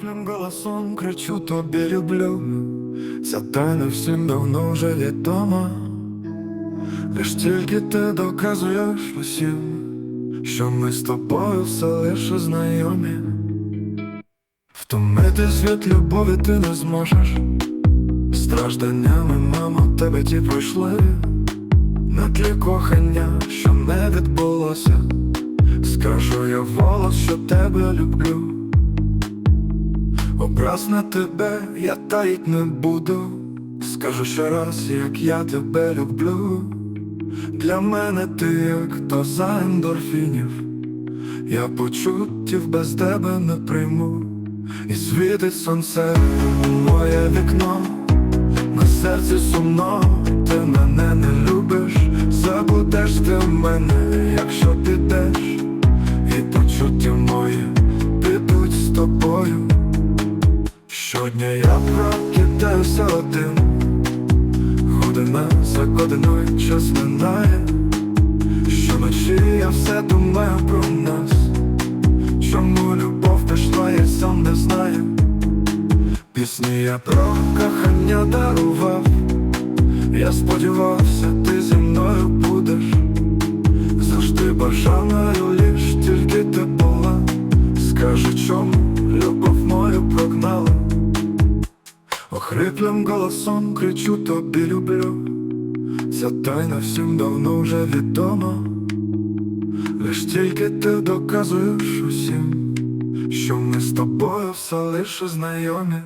Хриплим голосом кричу тобі люблю, ця тайна всім давно вже відома. Лиш тільки ти доказуєш усім, що ми з тобою все лише знайомі. Втомитись від любові ти не зможеш. Стражданнями, мамо, тебе ті пройшли. На тлі кохання, що не відбулося. Скажу я волос, що тебе люблю. Образ на тебе я таїть не буду. Скажу ще раз, як я тебе люблю. Для мене ти як доза ендорфінів. Я почуттів без тебе не прийму. І світить сонце у моє вікно. На серці сумно, ти мене не любиш, забудеш ти в мене, якщо підеш, і почуття мої підуть з тобою. Щодня я прокидаюся один, година за годиною час минає, щоночі я все думаю про нас. Чому любов пішла, я сам не знаю. Пісні я про кохання дарував. Я сподівався, ти зі мною будеш. Завжди бажаною Охриплим голосом кричу тобі люблю. Ця тайна всім давно вже відома. Лиш тільки ти доказуєш усім, що ми з тобою все лише знайомі.